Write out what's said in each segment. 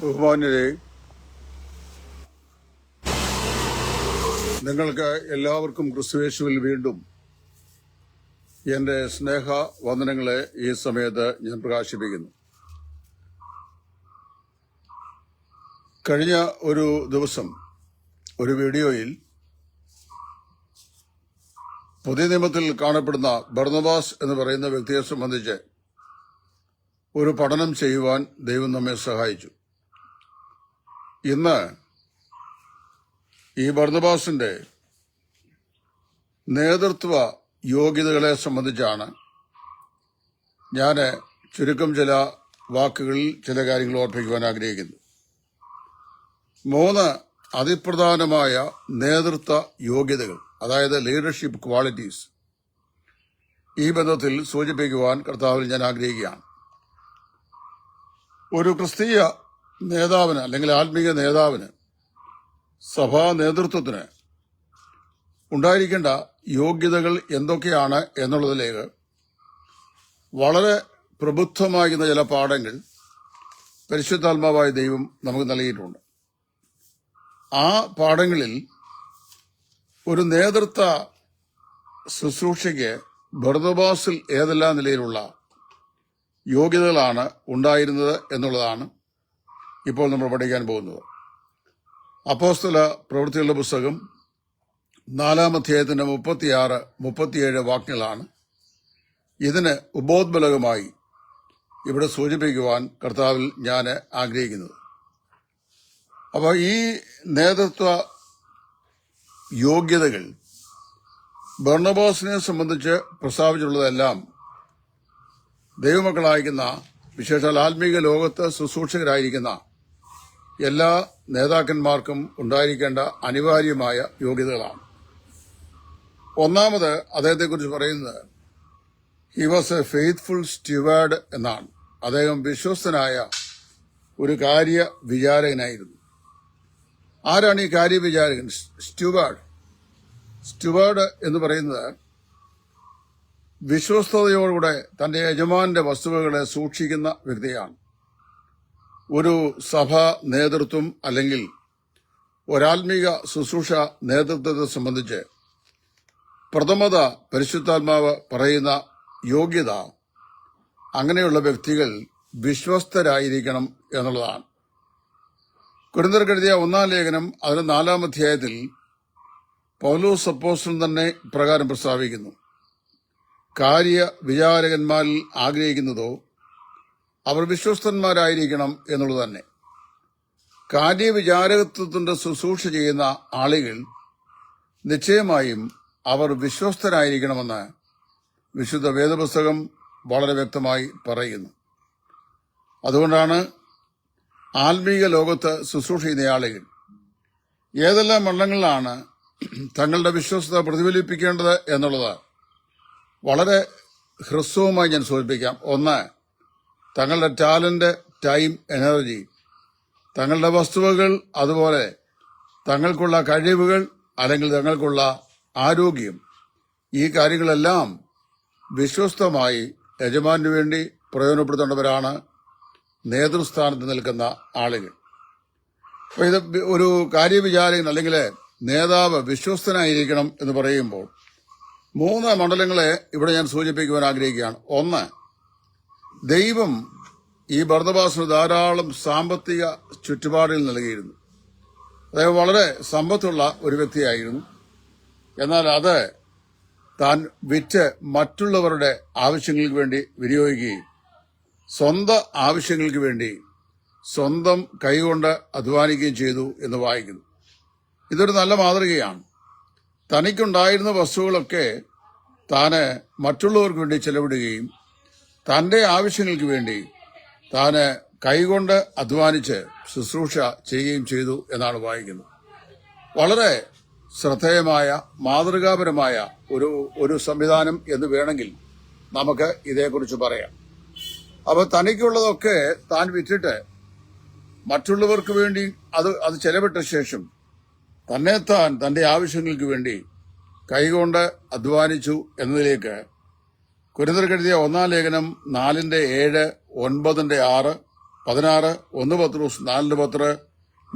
ബഹുമാന്യരെ നിങ്ങൾക്ക് എല്ലാവർക്കും ക്രിസ്തുവേശുവിൽ വീണ്ടും എന്റെ സ്നേഹ വന്ദനങ്ങളെ ഈ സമയത്ത് ഞാൻ പ്രകാശിപ്പിക്കുന്നു. കഴിഞ്ഞ ഒരു ദിവസം ഒരു വീഡിയോയിൽ പുതിയ നിയമത്തിൽ കാണപ്പെടുന്ന ബർണബാസ് എന്ന് പറയുന്ന വ്യക്തിയെ സംബന്ധിച്ച് ഒരു പഠനം ചെയ്യുവാൻ ദൈവം നമ്മെ സഹായിച്ചു. ഇന്ന് ഈ ഭരണബാസിന്റെ നേതൃത്വ യോഗ്യതകളെ സംബന്ധിച്ചാണ് ഞാൻ ചുരുക്കം ചില വാക്കുകളിൽ ചില കാര്യങ്ങൾ ഓർപ്പിക്കുവാൻ ആഗ്രഹിക്കുന്നു. മൂന്ന് അതിപ്രധാനമായ നേതൃത്വ യോഗ്യതകൾ അതായത് ലീഡർഷിപ്പ് ക്വാളിറ്റീസ് ഈ ബന്ധത്തിൽ സൂചിപ്പിക്കുവാൻ കർത്താവിൽ ഞാൻ ആഗ്രഹിക്കുകയാണ്. ഒരു ക്രിസ്തീയ നേതാവിന് അല്ലെങ്കിൽ ആത്മീയ നേതാവിന് സഭാ നേതൃത്വത്തിന് ഉണ്ടായിരിക്കേണ്ട യോഗ്യതകൾ എന്തൊക്കെയാണ് എന്നുള്ളതിലേക്ക് വളരെ പ്രബുദ്ധമാകുന്ന ചില പാഠങ്ങൾ പരിശുദ്ധാത്മാവായ ദൈവം നമുക്ക് നൽകിയിട്ടുണ്ട്. ആ പാഠങ്ങളിൽ ഒരു നേതൃത്വ ശുശ്രൂഷയ്ക്ക് ഭർദബാസിൽ ഏതെല്ലാം നിലയിലുള്ള യോഗ്യതകളാണ് ഉണ്ടായിരുന്നത് എന്നുള്ളതാണ് ഇപ്പോൾ നമ്മൾ പഠിക്കാൻ പോകുന്നത് അപ്പോസ്തല പ്രവൃത്തികളുടെ പുസ്തകം നാലാം അധ്യായത്തിന്റെ മുപ്പത്തിയാറ് മുപ്പത്തിയേഴ് വാക്യങ്ങളാണ്. ഇതിന് ഉപോദ്ബലകമായി ഇവിടെ സൂചിപ്പിക്കുവാൻ കർത്താവിൽ ഞാൻ ആഗ്രഹിക്കുന്നത് അപ്പോൾ ഈ നേതൃത്വ യോഗ്യതകൾ ബർണബോസിനെ സംബന്ധിച്ച് പ്രസ്താവിച്ചിട്ടുള്ളതെല്ലാം ദൈവമക്കളായിരിക്കുന്ന വിശേഷാൽ ആത്മീക ലോകത്ത് ശുശ്രൂഷകരായിരിക്കുന്ന എല്ലാ നേതാക്കന്മാർക്കും ഉണ്ടായിരിക്കേണ്ട അനിവാര്യമായ യോഗ്യതകളാണ്. ഒന്നാമത് അദ്ദേഹത്തെക്കുറിച്ച് പറയുന്നത് he was a faithful steward എന്നാണ്. അദ്ദേഹം വിശ്വസ്തനായ ഒരു കാര്യ വിചാരകനായിരുന്നു. ആരാണ് ഈ കാര്യ വിചാരകൻ? സ്റ്റുവാർഡ് സ്റ്റുവാർഡ് എന്ന് പറയുന്നത് വിശ്വസ്തയോടുകൂടെ തന്റെ യജമാന്റെ വസ്തുവകളെ സൂക്ഷിക്കുന്ന വ്യക്തിയാണ്. ഒരു സഭാ നേതൃത്വം അല്ലെങ്കിൽ ഒരാത്മീക ശുശ്രൂഷ നേതൃത്വത്തെ സംബന്ധിച്ച് പ്രഥമത പരിശുദ്ധാത്മാവ് പറയുന്ന യോഗ്യത അങ്ങനെയുള്ള വ്യക്തികൾ വിശ്വസ്തരായിരിക്കണം എന്നുള്ളതാണ്. കുരുന്തർക്കെഴുതിയ ഒന്നാം ലേഖനം അതിന് നാലാം അധ്യായത്തിൽ പൗലോസ് സപ്പോസ്റ്റൻ തന്നെ പ്രകാരം പ്രസ്താവിക്കുന്നു. കാര്യ വിചാരകന്മാരിൽ ആഗ്രഹിക്കുന്നതോ അവർ വിശ്വസ്തന്മാരായിരിക്കണം എന്നുള്ളത് തന്നെ. കാര്യവിചാരകത്വത്തിന്റെ ശുശ്രൂഷ ചെയ്യുന്ന ആളുകൾ നിശ്ചയമായും അവർ വിശ്വസ്തരായിരിക്കണമെന്ന് വിശുദ്ധ വേദപുസ്തകം വളരെ വ്യക്തമായി പറയുന്നു. അതുകൊണ്ടാണ് ആത്മീക ലോകത്ത് ശുശ്രൂഷ ചെയ്യുന്ന ആളുകൾ. ഏതെല്ലാം മണ്ഡലങ്ങളിലാണ് തങ്ങളുടെ വിശ്വസ്തത പ്രതിഫലിപ്പിക്കേണ്ടത് എന്നുള്ളത് വളരെ ഹ്രസ്വമായി ഞാൻ സൂചിപ്പിക്കാം. ഒന്ന് തങ്ങളുടെ ടാലന്റ് ടൈം എനർജി തങ്ങളുടെ വസ്തുവകൾ അതുപോലെ തങ്ങൾക്കുള്ള കഴിവുകൾ അല്ലെങ്കിൽ തങ്ങൾക്കുള്ള ആരോഗ്യം. ഈ കാര്യങ്ങളെല്ലാം വിശ്വസ്തമായി യജമാനു വേണ്ടി പ്രയോജനപ്പെടുത്തേണ്ടവരാണ് നേതൃസ്ഥാനത്ത് നിൽക്കുന്ന ആളുകൾ. അപ്പൊ ഇത് ഒരു കാര്യവിചാരകൻ അല്ലെങ്കിൽ നേതാവ് വിശ്വസ്തനായിരിക്കണം എന്ന് പറയുമ്പോൾ മൂന്ന് മണ്ഡലങ്ങളെ ഇവിടെ ഞാൻ സൂചിപ്പിക്കുവാൻ ആഗ്രഹിക്കുകയാണ്. ഒന്ന് ദൈവം ഈ ഭർദ്ദബാസിന് ധാരാളം സാമ്പത്തിക ചുറ്റുപാടിൽ നൽകിയിരുന്നു. അദ്ദേഹം വളരെ സമ്പത്തുള്ള ഒരു വ്യക്തിയായിരുന്നു. എന്നാൽ അത് താൻ വിറ്റ് മറ്റുള്ളവരുടെ ആവശ്യങ്ങൾക്ക് വേണ്ടി വിനിയോഗിക്കുകയും സ്വന്തം ആവശ്യങ്ങൾക്ക് വേണ്ടി സ്വന്തം കൈകൊണ്ട് അധ്വാനിക്കുകയും ചെയ്തു എന്ന് വായിക്കുന്നു. ഇതൊരു നല്ല മാതൃകയാണ്. തനിക്കുണ്ടായിരുന്ന വസ്തുക്കളൊക്കെ താന് മറ്റുള്ളവർക്ക് വേണ്ടി ചെലവിടുകയും തന്റെ ആവശ്യങ്ങൾക്ക് വേണ്ടി താന് കൈകൊണ്ട് അധ്വാനിച്ച് ശുശ്രൂഷ ചെയ്യുകയും ചെയ്തു എന്നാണ് വായിക്കുന്നത്. വളരെ ശ്രദ്ധേയമായ മാതൃകാപരമായ ഒരു ഒരു സംവിധാനം എന്ന് വേണമെങ്കിൽ നമുക്ക് ഇതേക്കുറിച്ച് പറയാം. അപ്പൊ തനിക്കുള്ളതൊക്കെ താൻ വിറ്റിട്ട് മറ്റുള്ളവർക്ക് വേണ്ടി അത് അത് ചെലവിട്ട ശേഷം തന്നെ താൻ തന്റെ ആവശ്യങ്ങൾക്ക് വേണ്ടി കൈകൊണ്ട് അധ്വാനിച്ചു എന്നതിലേക്ക് കുരുന്നർക്കെഴുതിയ ഒന്നാം ലേഖനം നാലിന്റെ ഏഴ് ഒൻപതിന്റെ ആറ് പതിനാറ് ഒന്ന് പത്രോസ് നാലിന് പത്ത്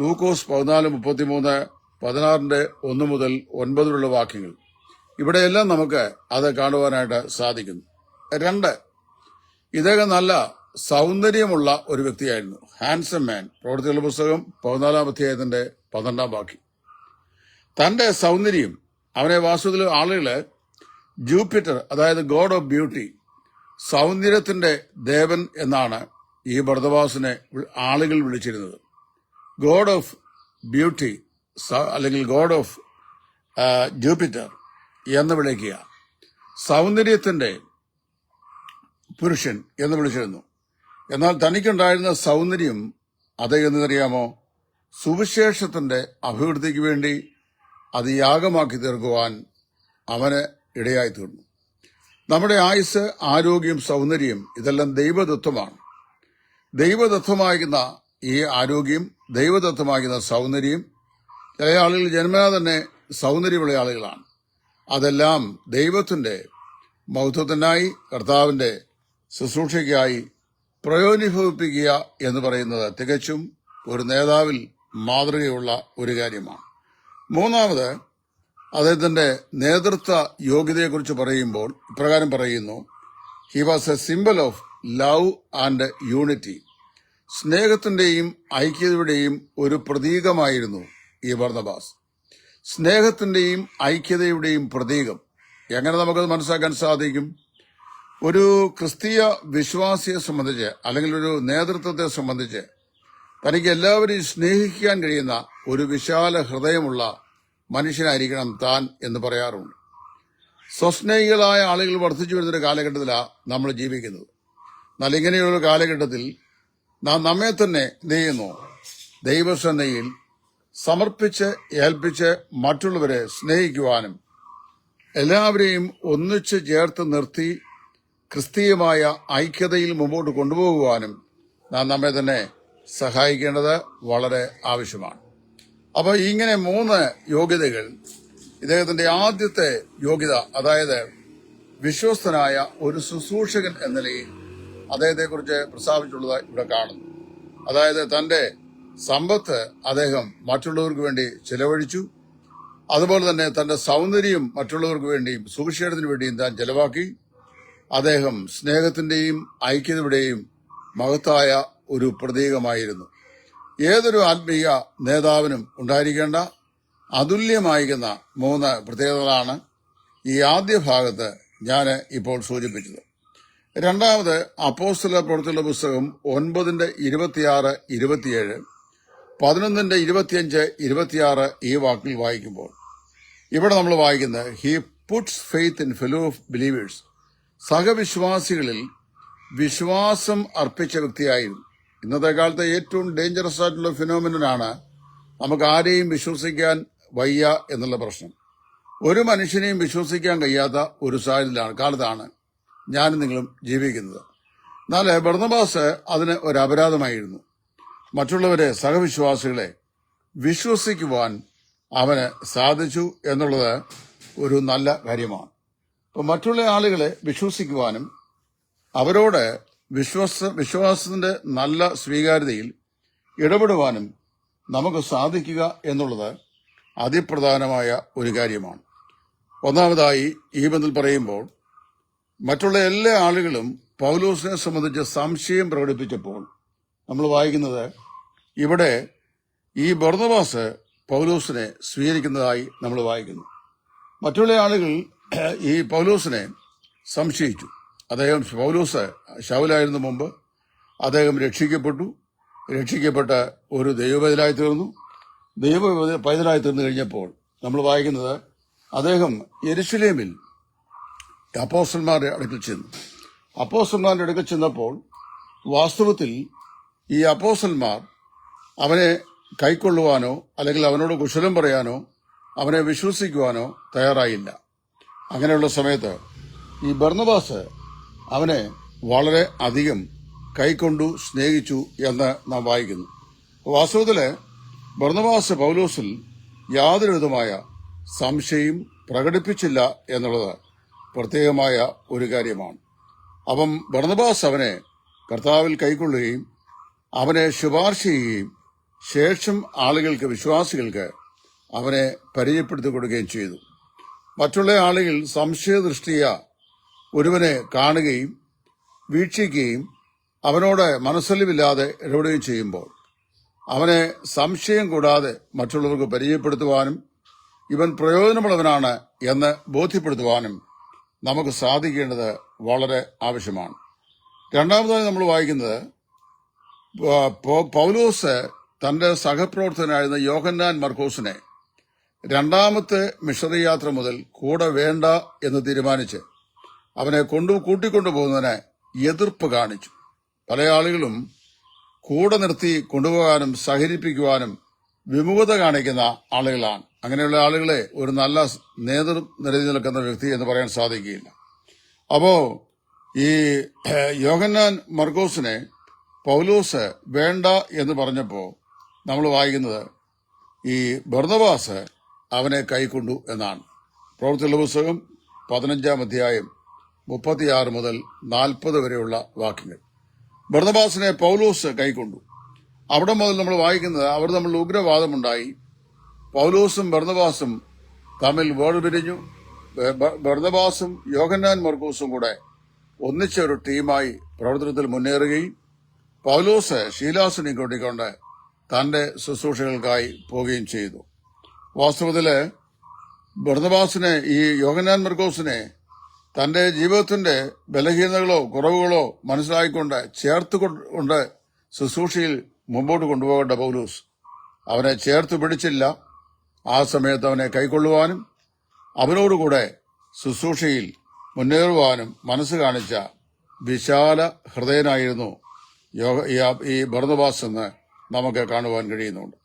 ലൂക്കോസ് പതിനാല് മുപ്പത്തിമൂന്ന് പതിനാറിന്റെ ഒന്ന് മുതൽ ഒൻപതിലുള്ള വാക്യങ്ങൾ. ഇവിടെയെല്ലാം നമുക്ക് അത് കാണുവാനായിട്ട് സാധിക്കുന്നു. രണ്ട് ഇദ്ദേഹം നല്ല സൗന്ദര്യമുള്ള ഒരു വ്യക്തിയായിരുന്നു. ഹാൻസം മാൻ പ്രവർത്തികളുടെ പുസ്തകം പതിനാലാം അധ്യായത്തിന്റെ പന്ത്രണ്ടാം വാക്യം. തന്റെ സൗന്ദര്യം അവനെ വാസ്തുവിൽ ആളുകൾ ജൂപ്പിറ്റർ അതായത് ഗോഡ് ഓഫ് ബ്യൂട്ടി സൗന്ദര്യത്തിന്റെ ദേവൻ എന്നാണ് ഈ ഭരതവാസിനെ ആളുകൾ വിളിച്ചിരുന്നത്. ഗോഡ് ഓഫ് ബ്യൂട്ടി അല്ലെങ്കിൽ ഗോഡ് ഓഫ് ജൂപ്പിറ്റർ എന്ന് വിളിക്കുക. സൗന്ദര്യത്തിന്റെ പുരുഷൻ എന്ന് വിളിച്ചിരുന്നു. എന്നാൽ തനിക്കുണ്ടായിരുന്ന സൗന്ദര്യം അത് എന്നറിയാമോ സുവിശേഷത്തിന്റെ അഭിവൃദ്ധിക്ക് വേണ്ടി അത് യാഗമാക്കി തീർക്കുവാൻ അവന് ഇടയായി തീർന്നു നമ്മുടെ ആയുസ് ആരോഗ്യം സൗന്ദര്യം ഇതെല്ലാം ദൈവദത്തമാണ് ദൈവദത്തമാകുന്ന ഈ ആരോഗ്യം ദൈവദത്തമാകുന്ന സൗന്ദര്യം ചില ആളുകൾ ജന്മനാ തന്നെ സൗന്ദര്യമുള്ള ആളുകളാണ്. അതെല്ലാം ദൈവത്തിന്റെ മൗത്വത്തിനായി കർത്താവിന്റെ ശുശ്രൂഷയ്ക്കായി പ്രയോജനഭവിപ്പിക്കുക എന്ന് പറയുന്നത് തികച്ചും ഒരു നേതാവിൽ മാതൃകയുള്ള ഒരു കാര്യമാണ്. മൂന്നാമത് അദ്ദേഹത്തിന്റെ നേതൃത്വ യോഗ്യതയെക്കുറിച്ച് പറയുമ്പോൾ ഇപ്രകാരം പറയുന്നു. He was a symbol of love and unity സ്നേഹത്തിന്റെയും ഐക്യതയുടെയും ഒരു പ്രതീകമായിരുന്നു ഈ ഭർണബാസ് സ്നേഹത്തിന്റെയും ഐക്യതയുടെയും പ്രതീകം. എങ്ങനെ നമുക്കത് മനസ്സിലാക്കാൻ സാധിക്കും? ഒരു ക്രിസ്തീയ വിശ്വാസിയെ സംബന്ധിച്ച് അല്ലെങ്കിൽ ഒരു നേതൃത്വത്തെ സംബന്ധിച്ച് തനിക്ക് എല്ലാവരെയും സ്നേഹിക്കാൻ കഴിയുന്ന ഒരു വിശാല ഹൃദയമുള്ള മനുഷ്യനായിരിക്കണം താൻ എന്ന് പറയാറുണ്ട്. സ്വസ്നേഹികളായ ആളുകൾ വർദ്ധിച്ചു വരുന്നൊരു കാലഘട്ടത്തിലാണ് നമ്മൾ ജീവിക്കുന്നത്. എന്നാൽ ഇങ്ങനെയുള്ള കാലഘട്ടത്തിൽ നാം നമ്മെ തന്നെ എന്ത് ചെയ്യുന്നു? ദൈവസന്നയിൽ സമർപ്പിച്ച് ഏൽപ്പിച്ച് മറ്റുള്ളവരെ സ്നേഹിക്കുവാനും എല്ലാവരെയും ഒന്നിച്ച് ചേർത്ത് നിർത്തി ക്രിസ്തീയമായ ഐക്യതയിൽ മുമ്പോട്ട് കൊണ്ടുപോകുവാനും നാം നമ്മെ തന്നെ സഹായിക്കേണ്ടത് വളരെ ആവശ്യമാണ്. അപ്പോൾ ഇങ്ങനെ മൂന്ന് യോഗ്യതകൾ ഇദ്ദേഹത്തിന്റെ ആദ്യത്തെ യോഗ്യത അതായത് വിശ്വസ്തനായ ഒരു ശുശ്രൂഷകൻ എന്ന നിലയിൽ അദ്ദേഹത്തെക്കുറിച്ച് പ്രസ്താവിച്ചുള്ളത് ഇവിടെ കാണുന്നു. അതായത് തന്റെ സമ്പത്ത് അദ്ദേഹം മറ്റുള്ളവർക്ക് വേണ്ടി ചെലവഴിച്ചു. അതുപോലെ തന്നെ തന്റെ സൗന്ദര്യം മറ്റുള്ളവർക്ക് വേണ്ടിയും സുവിശേഷത്തിന് വേണ്ടിയും താൻ ചെലവാക്കി. അദ്ദേഹം സ്നേഹത്തിന്റെയും ഐക്യതയുടെയും മഹത്തായ ഒരു പ്രതീകമായിരുന്നു. ഏതൊരു ആത്മീയ നേതാവിനും ഉണ്ടായിരിക്കേണ്ട അതുല്യമായിരിക്കുന്ന മൂന്ന് പ്രത്യേകതകളാണ് ഈ ആദ്യ ഭാഗത്ത് ഞാൻ ഇപ്പോൾ സൂചിപ്പിച്ചത്. രണ്ടാമത് അപ്പോസ്തല പ്രവൃത്തിയുള്ള പുസ്തകം ഒൻപതിന്റെ ഇരുപത്തിയാറ് ഇരുപത്തിയേഴ് പതിനൊന്നിന്റെ ഇരുപത്തിയഞ്ച് ഇരുപത്തിയാറ് ഈ വാക്കിൽ വായിക്കുമ്പോൾ. ഇവിടെ നമ്മൾ വായിക്കുന്നത് he puts faith in fellow believers സഹവിശ്വാസികളിൽ വിശ്വാസം അർപ്പിച്ച വ്യക്തിയായിരുന്നു. ഇന്നത്തെ കാലത്തെ ഏറ്റവും ഡേഞ്ചറസ് ആയിട്ടുള്ള ഫിനോമിനാണ് നമുക്ക് ആരെയും വിശ്വസിക്കാൻ വയ്യ എന്നുള്ള പ്രശ്നം. ഒരു മനുഷ്യനെയും വിശ്വസിക്കാൻ കഴിയാത്ത ഒരു സാഹചര്യത്തിലാണ് കാലത്താണ് ഞാനും നിങ്ങളും ജീവിക്കുന്നത്. എന്നാൽ ബർണബാസ് അതിന് ഒരു അപരാധമായിരുന്നു. മറ്റുള്ളവരെ സഹവിശ്വാസികളെ വിശ്വസിക്കുവാൻ അവന് സാധിച്ചു എന്നുള്ളത് ഒരു നല്ല കാര്യമാണ്. അപ്പോൾ മറ്റുള്ള ആളുകളെ വിശ്വസിക്കുവാനും അവരോട് വിശ്വാസ വിശ്വാസത്തിന്റെ നല്ല സ്വീകാര്യതയിൽ ഇടപെടുവാനും നമുക്ക് സാധിക്കുക എന്നുള്ളത് അതിപ്രധാനമായ ഒരു കാര്യമാണ്. ഒന്നാമതായി ഈ ബന്ധത്തിൽ പറയുമ്പോൾ മറ്റുള്ള എല്ലാ ആളുകളും പൗലോസിനെ സംബന്ധിച്ച് സംശയം പ്രകടിപ്പിച്ചപ്പോൾ നമ്മൾ വായിക്കുന്നത് ഇവിടെ ഈ ബർണബാസ് പൗലോസിനെ സ്വീകരിക്കുന്നതായി നമ്മൾ വായിക്കുന്നു. മറ്റുള്ള ആളുകൾ ഈ പൗലോസിനെ സംശയിച്ചു. അദ്ദേഹം പൗലൂസ് ശൗലായിരുന്ന മുമ്പ്. അദ്ദേഹം രക്ഷിക്കപ്പെട്ടു. രക്ഷിക്കപ്പെട്ട ഒരു ദൈവപൈതലായി തീർന്നു. ദൈവ പൈതലായി തീർന്നു കഴിഞ്ഞപ്പോൾ നമ്മൾ വായിക്കുന്നത് അദ്ദേഹം എരുസലേമിൽ അപ്പോസ്റ്റന്മാരുടെ അടുക്കൽ ചെന്നു. അപ്പോസ്റ്റന്മാരുടെ അടുക്കൽ ചെന്നപ്പോൾ വാസ്തവത്തിൽ ഈ അപ്പോസ്റ്റന്മാർ അവനെ കൈക്കൊള്ളുവാനോ അല്ലെങ്കിൽ അവനോട് കുശലം പറയാനോ അവനെ വിശ്വസിക്കുവാനോ തയ്യാറായില്ല. അങ്ങനെയുള്ള സമയത്ത് ഈ ബർണബാസ് അവനെ വളരെ അധികം കൈക്കൊണ്ടു സ്നേഹിച്ചു എന്ന് നാം വായിക്കുന്നു. വാസ്തവത്തിൽ ബർണബാസ് പൗലോസിൽ യാതൊരുവിധമായ സംശയം പ്രകടിപ്പിച്ചില്ല എന്നുള്ളത് പ്രത്യേകമായ ഒരു കാര്യമാണ്. അപ്പം ബർണബാസ് അവനെ കർത്താവിൽ കൈക്കൊള്ളുകയും അവനെ ശുപാർശ ചെയ്യുകയും ശേഷം ആളുകൾക്ക് വിശ്വാസികൾക്ക് അവനെ പരിചയപ്പെടുത്തി കൊടുക്കുകയും ചെയ്തു. മറ്റുള്ള ആളുകൾ സംശയദൃഷ്ടിയ ഒരുവനെ കാണുകയും വീക്ഷിക്കുകയും അവനോട് മനസ്സലിവില്ലാതെ ഇടപെടുകയും ചെയ്യുമ്പോൾ അവനെ സംശയം കൂടാതെ മറ്റുള്ളവർക്ക് പരിചയപ്പെടുത്തുവാനും ഇവൻ പ്രയോജനമുള്ളവനാണ് എന്ന് ബോധ്യപ്പെടുത്തുവാനും നമുക്ക് സാധിക്കേണ്ടത് വളരെ ആവശ്യമാണ്. രണ്ടാമതായി നമ്മൾ വായിക്കുന്നത് പൗലോസ് തന്റെ സഹപ്രവർത്തകനായിരുന്ന യോഹന്നാൻ മർക്കോസിനെ രണ്ടാമത്തെ മിഷറി യാത്ര മുതൽ കൂടെ വേണ്ട എന്ന് തീരുമാനിച്ച് അവനെ കൊണ്ടു കൂട്ടിക്കൊണ്ടുപോകുന്നതിന് എതിർപ്പ് കാണിച്ചു. പല ആളുകളും കൂടെ നിർത്തി കൊണ്ടുപോകാനും സഹകരിപ്പിക്കുവാനും വിമുഖത കാണിക്കുന്ന ആളുകളാണ്. അങ്ങനെയുള്ള ആളുകളെ ഒരു നല്ല നേതൃ നിരതി നിൽക്കുന്ന വ്യക്തി എന്ന് പറയാൻ സാധിക്കുകയില്ല. അപ്പോ ഈ യോഹന്നാൻ മർഗോസിനെ പൗലോസ് വേണ്ട എന്ന് പറഞ്ഞപ്പോൾ നമ്മൾ വായിക്കുന്നത് ഈ ബർദവാസ് അവനെ കൈക്കൊണ്ടു എന്നാണ്. പ്രവർത്തിയുള്ള പുസ്തകം പതിനഞ്ചാം അധ്യായം മുപ്പത്തിയാറ് മുതൽ നാൽപ്പത് വരെയുള്ള വാക്യങ്ങൾ. ബർദബാസിനെ പൗലോസ് കൈക്കൊണ്ടു. അവിടെ മുതൽ നമ്മൾ വായിക്കുന്നത് അവർ തമ്മിൽ ഉഗ്രവാദമുണ്ടായി. പൗലോസും ബർദബാസും തമ്മിൽ വേർപിരിഞ്ഞു ബ- ബ- ബർദബാസും യോഹന്നാൻ മർക്കൂസും കൂടെ ഒന്നിച്ച ഒരു ടീമായി പ്രവർത്തനത്തിൽ മുന്നേറുകയും പൗലോസ് ശീലാസിനെ കൂട്ടിക്കൊണ്ട് തന്റെ ശുശ്രൂഷകൾക്കായി പോവുകയും ചെയ്തു. വാസ്തവത്തിൽ ബർദബാസിനെ ഈ യോഗന്നാൻ മർക്കോസിനെ തന്റെ ജീവിതത്തിന്റെ ബലഹീനതകളോ കുറവുകളോ മനസ്സിലാക്കിക്കൊണ്ട് ചേർത്ത് കൊണ്ട് ശുശ്രൂഷയിൽ മുമ്പോട്ട് കൊണ്ടുപോകേണ്ട പൗലൂസ്. അവനെ ചേർത്ത് പിടിച്ചില്ല. ആ സമയത്ത് അവനെ കൈക്കൊള്ളുവാനും അവനോടുകൂടെ ശുശ്രൂഷയിൽ മുന്നേറുവാനും മനസ്സ് കാണിച്ച വിശാല ഹൃദയനായിരുന്നു യോഗ ഈ- ഭരതവാസ് എന്ന് നമുക്ക് കാണുവാൻ കഴിയുന്നുണ്ട്.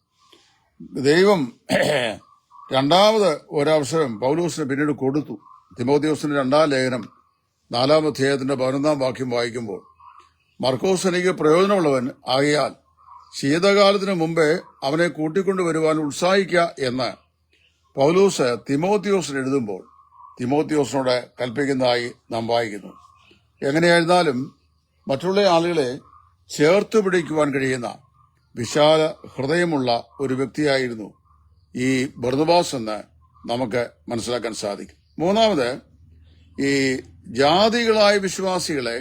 ദൈവം രണ്ടാമത് ഒരവസരം പൗലൂസിന് പിന്നീട് കൊടുത്തു. തിമോത്യോസിന്റെ രണ്ടാം ലേഖനം നാലാം അധ്യായത്തിന്റെ പതിനൊന്നാം വാക്യം വായിക്കുമ്പോൾ മർക്കോസ് എനിക്ക് പ്രയോജനമുള്ളവൻ ആകിയാൽ ശീതകാലത്തിന് മുമ്പേ അവനെ കൂട്ടിക്കൊണ്ടുവരുവാൻ ഉത്സാഹിക്കുക എന്ന് പൗലൂസ് തിമോത്തിയോസിന് എഴുതുമ്പോൾ തിമോത്തിയോസിനോട് കൽപ്പിക്കുന്നതായി നാം വായിക്കുന്നു. എങ്ങനെയായിരുന്നാലും മറ്റുള്ള ആളുകളെ ചേർത്ത് പിടിക്കുവാൻ കഴിയുന്ന വിശാല ഹൃദയമുള്ള ഒരു വ്യക്തിയായിരുന്നു ഈ ബർദുബാസ് എന്ന് നമുക്ക് മനസ്സിലാക്കാൻ സാധിക്കും. മൂന്നാമത് ഈ ജാതികളായ വിശ്വാസികളെ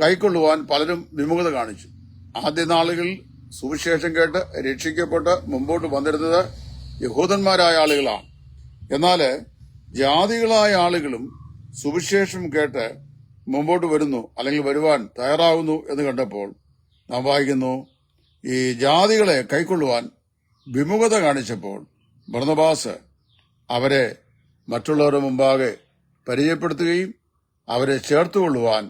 കൈക്കൊള്ളുവാൻ പലരും വിമുഖത കാണിച്ചു. ആദ്യ നാളുകളിൽ സുവിശേഷം കേട്ട് രക്ഷിക്കപ്പെട്ട് മുമ്പോട്ട് വന്നിരുന്നത് യഹൂദന്മാരായ ആളുകളാണ്. എന്നാൽ ജാതികളായ ആളുകളും സുവിശേഷം കേട്ട് മുമ്പോട്ട് വരുന്നു അല്ലെങ്കിൽ വരുവാൻ തയ്യാറാകുന്നു എന്ന് കണ്ടപ്പോൾ നാം വായിക്കുന്നു ഈ ജാതികളെ കൈക്കൊള്ളുവാൻ വിമുഖത കാണിച്ചപ്പോൾ ഭരണബാസ് അവരെ മറ്റുള്ളവരുടെ മുമ്പാകെ പരിചയപ്പെടുത്തുകയും അവരെ ചേർത്തുകൊള്ളുവാൻ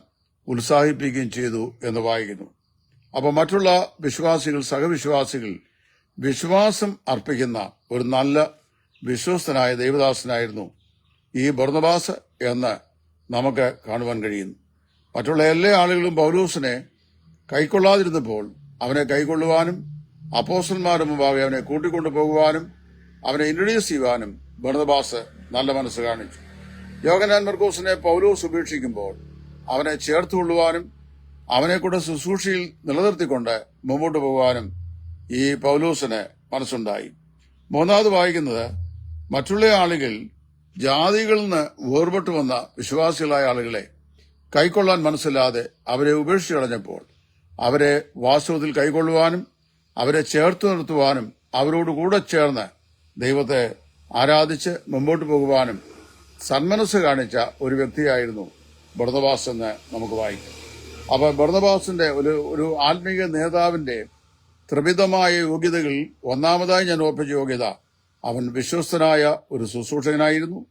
ഉത്സാഹിപ്പിക്കുകയും ചെയ്തു എന്ന് വായിക്കുന്നു. അപ്പോൾ മറ്റുള്ള വിശ്വാസികൾ സഹവിശ്വാസികൾ വിശ്വാസം അർപ്പിക്കുന്ന ഒരു നല്ല വിശ്വസ്തനായ ദൈവദാസനായിരുന്നു ഈ ബർണബാസ് എന്ന് നമുക്ക് കാണുവാൻ കഴിയുന്നു. മറ്റുള്ള എല്ലാ ആളുകളും പൗലൂസിനെ കൈക്കൊള്ളാതിരുന്നപ്പോൾ അവനെ കൈക്കൊള്ളുവാനും അപ്പോസ്റ്റന്മാരുടെ മുമ്പാകെ അവനെ കൂട്ടിക്കൊണ്ടു പോകുവാനും അവനെ ഇൻട്രൊഡ്യൂസ് ചെയ്യുവാനും ബർണബാസ് നല്ല മനസ്സ് കാണിച്ചു. യോഗനാൻ മർക്കോസിനെ പൗലോസ് ഉപേക്ഷിക്കുമ്പോൾ അവനെ ചേർത്തുകൊള്ളുവാനും അവനെ കൂടെ ശുശ്രൂഷയിൽ നിലനിർത്തിക്കൊണ്ട് മുമ്പോട്ട് പോകാനും ഈ പൗലൂസിന് മനസ്സുണ്ടായി. മൂന്നാമത് വായിക്കുന്നത് മറ്റുള്ള ആളുകൾ ജാതികളിൽ നിന്ന് വേർപെട്ടു വന്ന വിശ്വാസികളായ ആളുകളെ കൈക്കൊള്ളാൻ മനസ്സില്ലാതെ അവരെ ഉപേക്ഷിച്ചു കളഞ്ഞപ്പോൾ അവരെ വാസ്തവത്തിൽ കൈക്കൊള്ളുവാനും അവരെ ചേർത്ത് നിർത്തുവാനും അവരോട് കൂടെ ചേർന്ന് ദൈവത്തെ ആരാധിച്ച് മുമ്പോട്ട് പോകുവാനും സന്മനസ് കാണിച്ച ഒരു വ്യക്തിയായിരുന്നു ബർദവാസ് എന്ന് നമുക്ക് വായിക്കാം. അപ്പൊ ഭരതവാസിന്റെ ഒരു ഒരു ആത്മീയ നേതാവിന്റെ ത്രിവിധമായ യോഗ്യതകൾ ഒന്നാമതായി ഞാൻ ഓർപ്പിച്ച യോഗ്യത അവൻ വിശ്വസ്തനായ ഒരു ശുശ്രൂഷകനായിരുന്നു.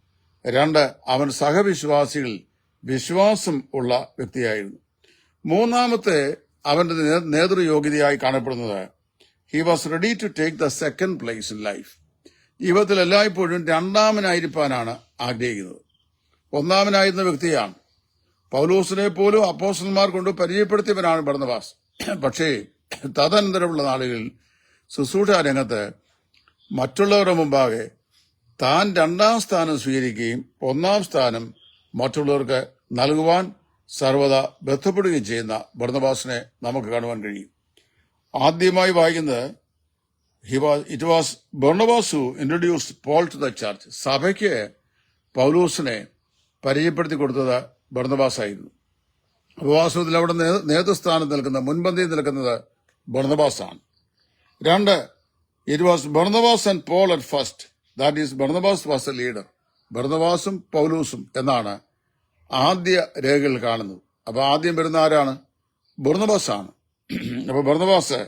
രണ്ട് അവൻ സഹവിശ്വാസികൾ വിശ്വാസം ഉള്ള വ്യക്തിയായിരുന്നു. മൂന്നാമത്തെ അവന്റെ നേതൃയോഗ്യതയായി കാണപ്പെടുന്നത് he was ready to take the second place in life ജീവിതത്തിൽ എല്ലായ്പ്പോഴും രണ്ടാമനായിരിക്കാനാണ് ആഗ്രഹിക്കുന്നത്. ഒന്നാമനായിരുന്ന വ്യക്തിയാണ്. പൗലോസിനെ പോലും അപ്പോസ്റ്റന്മാർ കൊണ്ട് പരിചയപ്പെടുത്തിയവനാണ് ഭരണവാസ് പക്ഷേ തദനന്തരമുള്ള നാളുകളിൽ ശുശ്രൂഷ രംഗത്ത് മറ്റുള്ളവരുടെ മുമ്പാകെ താൻ രണ്ടാം സ്ഥാനം സ്വീകരിക്കുകയും ഒന്നാം സ്ഥാനം മറ്റുള്ളവർക്ക് നൽകുവാൻ സർവത ബന്ധപ്പെടുകയും ചെയ്യുന്ന ഭരണവാസിനെ നമുക്ക് കാണുവാൻ കഴിയും. ആദ്യമായി വായിക്കുന്നത് he was it was Barnabas who introduce Paul to the church സഭയ്ക്ക് പൗലൂസിനെ പരിചയപ്പെടുത്തി കൊടുത്തത് ബർണബാസ് ആയിരുന്നു. ഉപവാസത്തിൽ അവിടെ നേതൃസ്ഥാനം നിൽക്കുന്ന മുൻപന്തിയിൽ നിൽക്കുന്നത് ബർണബാസാണ്. രണ്ട് it was Barnabas and Paul at first that is Barnabas was a leader ബർണബാസും പൗലൂസും എന്നാണ് ആദ്യ രേഖകൾ കാണുന്നത്. അപ്പൊ ആദ്യം വരുന്ന ആരാണ്? ബർണബാസ് ആണ് അപ്പൊ ബർണബാസ്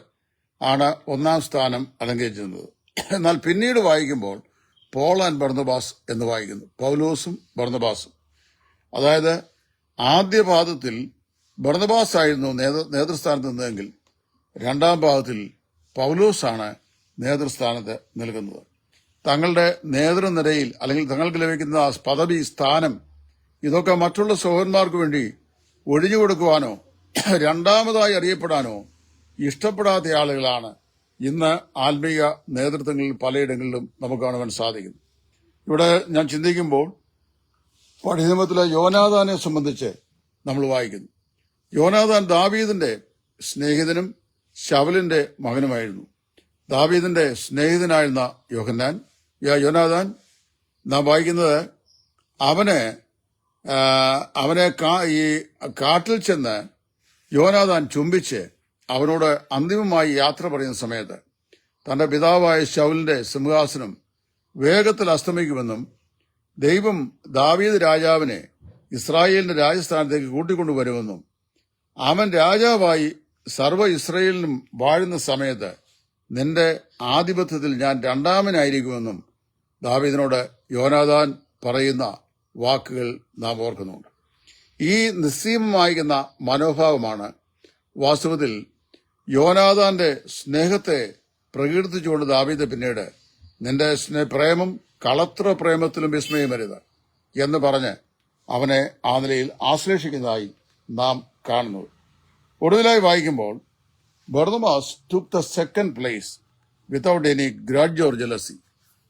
ആണ് ഒന്നാം സ്ഥാനം അലങ്കരിച്ചിരുന്നത്. എന്നാൽ പിന്നീട് വായിക്കുമ്പോൾ പോൾ ആൻഡ് ബർണബാസ് എന്ന് വായിക്കുന്നു. പൗലോസും ബർണബാസും. അതായത് ആദ്യ പാദത്തിൽ ബർണബാസ് ആയിരുന്നു നേതൃ- നേതൃസ്ഥാനത്ത് നിന്നതെങ്കിൽ രണ്ടാം പാദത്തിൽ പൗലോസാണ് നേതൃസ്ഥാനത്ത് നിൽക്കുന്നത്. തങ്ങളുടെ നേതൃനിരയിൽ അല്ലെങ്കിൽ തങ്ങൾക്ക് ലഭിക്കുന്ന പദവി സ്ഥാനം ഇതൊക്കെ മറ്റുള്ള സഹോദരന്മാർക്ക് വേണ്ടി ഒഴിഞ്ഞു കൊടുക്കുവാനോ രണ്ടാമതായി അറിയപ്പെടാനോ ഇഷ്ടപ്പെടാത്ത ആളുകളാണ് ഇന്ന് ആത്മീയ നേതൃത്വങ്ങളിൽ പലയിടങ്ങളിലും നമുക്ക് കാണുവാൻ സാധിക്കുന്നു. ഇവിടെ ഞാൻ ചിന്തിക്കുമ്പോൾ പഴയ യോനാദാനെ സംബന്ധിച്ച് നമ്മൾ വായിക്കുന്നു. യോനാദാൻ ദാവീദിന്റെ സ്നേഹിതനും ശവലിന്റെ മകനുമായിരുന്നു. ദാവീദിന്റെ സ്നേഹിതനായിരുന്ന യോഹന്നാൻ. യോനാദാൻ നാം വായിക്കുന്നത് അവന് അവനെ ഈ കാട്ടിൽ ചെന്ന് യോനാദാൻ ചുംബിച്ച് അവനോട് അന്തിമമായി യാത്ര പറയുന്ന സമയത്ത് തന്റെ പിതാവായ ശൗലിന്റെ സിംഹാസനം വേഗത്തിൽ അസ്തമിക്കുമെന്നും ദൈവം ദാവീദ് രാജാവിനെ ഇസ്രായേലിന്റെ രാജസ്ഥാനത്തേക്ക് കൂട്ടിക്കൊണ്ടുവരുമെന്നും അവൻ രാജാവായി സർവ ഇസ്രയേലിനും വാഴുന്ന സമയത്ത് നിന്റെ ആധിപത്യത്തിൽ ഞാൻ രണ്ടാമനായിരിക്കുമെന്നും ദാവീദിനോട് യോനാദാൻ പറയുന്ന വാക്കുകൾ നാം ഓർക്കുന്നുണ്ട്. ഈ നിസ്സീമമായിരിക്കുന്ന മനോഭാവമാണ് വാസ്തവത്തിൽ യോനാദാന്റെ സ്നേഹത്തെ പ്രകീർത്തിച്ചുകൊണ്ട് ദാവീദ് പിന്നീട് നിന്റെ പ്രേമം കളത്ര പ്രേമത്തിലും വിസ്മയമരുത് എന്ന് പറഞ്ഞ് അവനെ ആ നിലയിൽ ആശ്ലേഷിക്കുന്നതായി നാം കാണുന്നു ഒടുവിലായി വായിക്കുമ്പോൾ Barnabas took the second place without any grudge or jealousy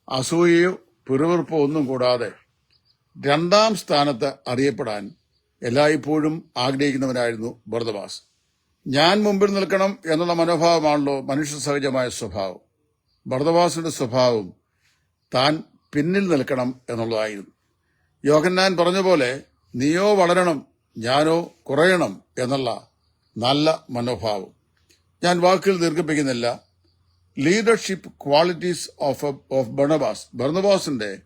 അസൂയയോ പിറുവിറുപ്പോ ഒന്നും കൂടാതെ രണ്ടാം സ്ഥാനത്ത് അറിയപ്പെടാൻ എല്ലായ്പ്പോഴും ആഗ്രഹിക്കുന്നവനായിരുന്നു ബർദമാസ് ഞാൻ മുമ്പിൽ നിൽക്കണം എന്നുള്ള മനോഭാവമാണല്ലോ മനുഷ്യ സഹജമായ സ്വഭാവം. ഭർദവാസിന്റെ സ്വഭാവം താൻ പിന്നിൽ നിൽക്കണം എന്നുള്ളതായിരുന്നു. യോഹന്നാൻ പറഞ്ഞ പോലെ നീയോ വളരണം ഞാനോ കുറയണം എന്നുള്ള നല്ല മനോഭാവം. ഞാൻ വാക്കുകൾ ദീർഘിപ്പിക്കുന്നില്ല. Leadership qualities of of Barnabas ബർണബാസിന്റെ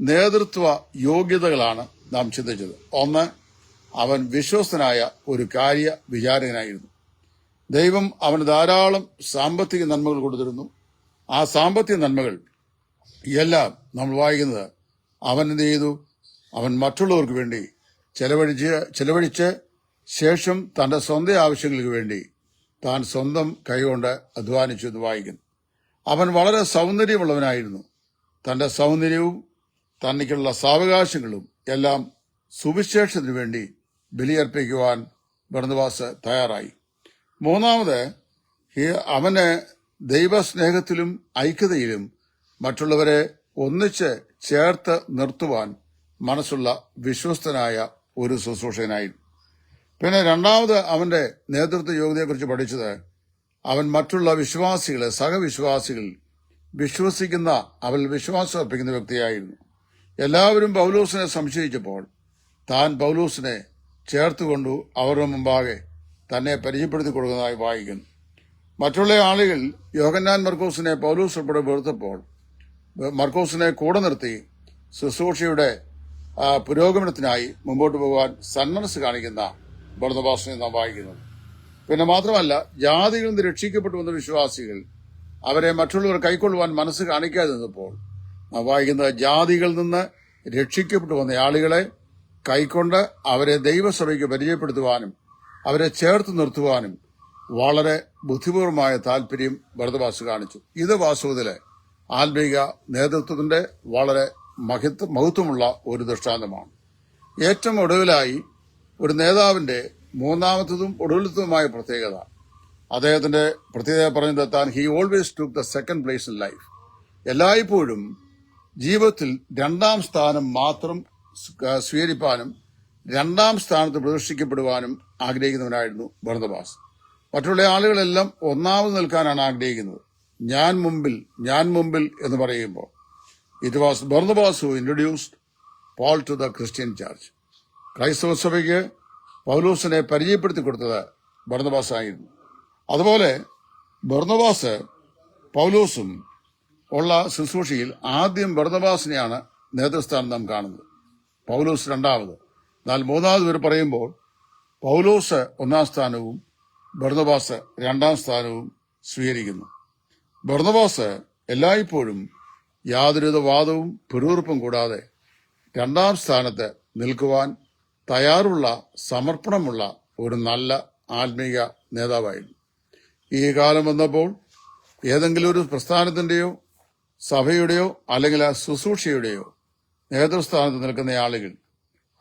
നേതൃത്വ യോഗ്യതകളാണ് നാം ചിന്തിച്ചത്. ഒന്ന് അവൻ വിശ്വസ്തനായ ഒരു കാര്യ വിചാരകനായിരുന്നു. ദൈവം അവന് ധാരാളം സാമ്പത്തിക നന്മകൾ കൊടുത്തിരുന്നു. ആ സാമ്പത്തിക നന്മകൾ എല്ലാം നമ്മൾ വായിക്കുന്നത് അവൻ എന്ത് ചെയ്തു? അവൻ മറ്റുള്ളവർക്ക് വേണ്ടി ചെലവഴിച്ച് ചെലവഴിച്ച് ശേഷം തന്റെ സ്വന്തം ആവശ്യങ്ങൾക്ക് വേണ്ടി താൻ സ്വന്തം കൈകൊണ്ട് അധ്വാനിച്ചു എന്ന് വായിക്കുന്നു. അവൻ വളരെ സൗന്ദര്യമുള്ളവനായിരുന്നു. തന്റെ സൗന്ദര്യവും തനിക്കുള്ള സാവകാശങ്ങളും എല്ലാം സുവിശേഷത്തിനു വേണ്ടി ബലിയർപ്പിക്കുവാൻ ഭരണവാസ് തയ്യാറായി. മൂന്നാമത് അവന് ദൈവസ്നേഹത്തിലും ഐക്യതയിലും മറ്റുള്ളവരെ ഒന്നിച്ച് ചേർത്ത് നിർത്തുവാൻ മനസ്സുള്ള വിശ്വസ്തനായ ഒരു ശുശ്രൂഷനായി പിന്നെ രണ്ടാമത് അവന്റെ നേതൃത്വ യോഗ്യതയെക്കുറിച്ച് പഠിച്ചത് അവൻ മറ്റുള്ള വിശ്വാസികളെ സഹവിശ്വാസികൾ വിശ്വസിക്കുന്ന അവൽ വിശ്വാസം അർപ്പിക്കുന്ന വ്യക്തിയായിരുന്നു. എല്ലാവരും പൗലൂസിനെ സംശയിച്ചപ്പോൾ താൻ പൗലൂസിനെ ചേർത്തുകൊണ്ടു അവരുടെ മുമ്പാകെ തന്നെ പരിചയപ്പെടുത്തി കൊടുക്കുന്നതായി വായിക്കുന്നു. മറ്റുള്ള ആളുകൾ യോഹന്നാൻ മർക്കോസിനെ പൗലൂസ് ഉൾപ്പെടെ വെറുത്തപ്പോൾ മർക്കോസിനെ കൂടെ നിർത്തി ശുശ്രൂഷയുടെ പുരോഗമനത്തിനായി മുമ്പോട്ട് പോകാൻ സന്മനസ് കാണിക്കുന്ന ഭരണവാസിനെ നാം വായിക്കുന്നു. പിന്നെ മാത്രമല്ല ജാതികളിൽ നിന്ന് രക്ഷിക്കപ്പെട്ടു വന്ന വിശ്വാസികൾ അവരെ മറ്റുള്ളവർ കൈക്കൊള്ളുവാൻ മനസ്സ് കാണിക്കാതെ നിന്നപ്പോൾ നാം വായിക്കുന്നത് ജാതികളിൽ നിന്ന് രക്ഷിക്കപ്പെട്ടു വന്ന ആളുകളെ കൈക്കൊണ്ട് അവരെ ദൈവസഭയ്ക്ക് പരിചയപ്പെടുത്തുവാനും അവരെ ചേർത്ത് നിർത്തുവാനും വളരെ ബുദ്ധിപൂർവമായ താല്പര്യം ഭരതവാസ് കാണിച്ചു. ഇത് വാസുവിലെ ആത്മീക നേതൃത്വത്തിന്റെ വളരെ മഹത്വ മഹത്വമുള്ള ഒരു ദൃഷ്ടാന്തമാണ്. ഏറ്റവും ഒടുവിലായി ഒരു നേതാവിന്റെ മൂന്നാമത്തതും ഒടുവിലത്തതുമായ പ്രത്യേകത. അദ്ദേഹത്തിന്റെ പ്രത്യേകത പറഞ്ഞത് താൻ he always took the second place in life എല്ലായ്പ്പോഴും ജീവിതത്തിൽ രണ്ടാം സ്ഥാനം മാത്രം സ്വീകരിപ്പാനും രണ്ടാം സ്ഥാനത്ത് പ്രദർശിക്കപ്പെടുവാനും ആഗ്രഹിക്കുന്നവനായിരുന്നു ഭരതദാസ്. മറ്റുള്ള ആളുകളെല്ലാം ഒന്നാമത് നിൽക്കാനാണ് ആഗ്രഹിക്കുന്നത്. ഞാൻ മുമ്പിൽ ഞാൻ മുമ്പിൽ എന്ന് പറയുമ്പോൾ. It was Barnabas who introduced Paul to the Christian church ക്രൈസ്തവ സഭയ്ക്ക് പൗലൂസിനെ പരിചയപ്പെടുത്തി കൊടുത്തത് ബർണബാസ് ആയിരുന്നു. അതുപോലെ ബർണബാസ് പൗലൂസും ഉള്ള ശുശ്രൂഷയിൽ ആദ്യം ബർണബാസിനെയാണ് നേതൃസ്ഥാനം നാം കാണുന്നത്. പൗലൂസ് രണ്ടാമത്. എന്നാൽ മൂന്നാമത് പേര് പറയുമ്പോൾ പൗലോസ് ഒന്നാം സ്ഥാനവും ബർണബാസ് രണ്ടാം സ്ഥാനവും സ്വീകരിക്കുന്നു. ബർണബാസ് എല്ലായ്പ്പോഴും യാതൊരുവിധ വാദവും പിറുവിറുപ്പും കൂടാതെ രണ്ടാം സ്ഥാനത്ത് നിൽക്കുവാൻ തയ്യാറുള്ള സമർപ്പണമുള്ള ഒരു നല്ല ആത്മീയ നേതാവായിരുന്നു. ഈ കാലം വന്നപ്പോൾ ഏതെങ്കിലും ഒരു പ്രസ്ഥാനത്തിന്റെയോ സഭയുടെയോ അല്ലെങ്കിൽ ആ ശുശ്രൂഷയുടെയോ നേതൃസ്ഥാനത്ത് നിൽക്കുന്ന ആളുകൾ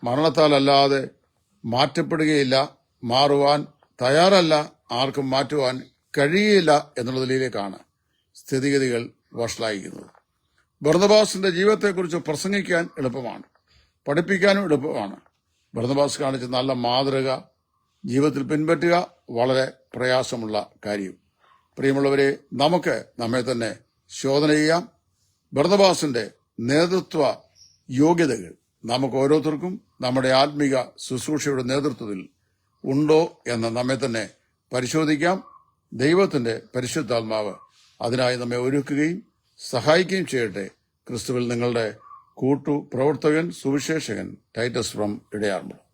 മരണത്താലല്ലാതെ മാറ്റപ്പെടുകയില്ല മാറുവാൻ തയ്യാറല്ല ആർക്കും മാറ്റുവാൻ കഴിയുകയില്ല എന്നുള്ളതിലേക്കാണ് സ്ഥിതിഗതികൾ വഷളായിരിക്കുന്നത്. ബർണബാസിന്റെ ജീവിതത്തെക്കുറിച്ച് പ്രസംഗിക്കാൻ എളുപ്പമാണ് പഠിപ്പിക്കാനും എളുപ്പമാണ്. ബർണബാസ് കാണിച്ച നല്ല മാതൃക ജീവിതത്തിൽ പിൻപറ്റുക വളരെ പ്രയാസമുള്ള കാര്യം. പ്രിയമുള്ളവരെ നമുക്ക് നമ്മെ തന്നെ ശോധന ചെയ്യാം. ബർണബാസിന്റെ നേതൃത്വ യോഗ്യതകൾ നമുക്ക് ഓരോരുത്തർക്കും നമ്മുടെ ആത്മീക ശുശ്രൂഷയുടെ നേതൃത്വത്തിൽ ഉണ്ടോ എന്ന് നമ്മെ തന്നെ പരിശോധിക്കാം. ദൈവത്തിന്റെ പരിശുദ്ധാത്മാവ് അതിനായി നമ്മെ ഒരുക്കുകയും സഹായിക്കുകയും ചെയ്യട്ടെ. ക്രിസ്തുവിൽ നിങ്ങളുടെ കൂട്ടു പ്രവർത്തകൻ സുവിശേഷകൻ ടൈറ്റസ് ഫ്രം ഇടയാർമുളം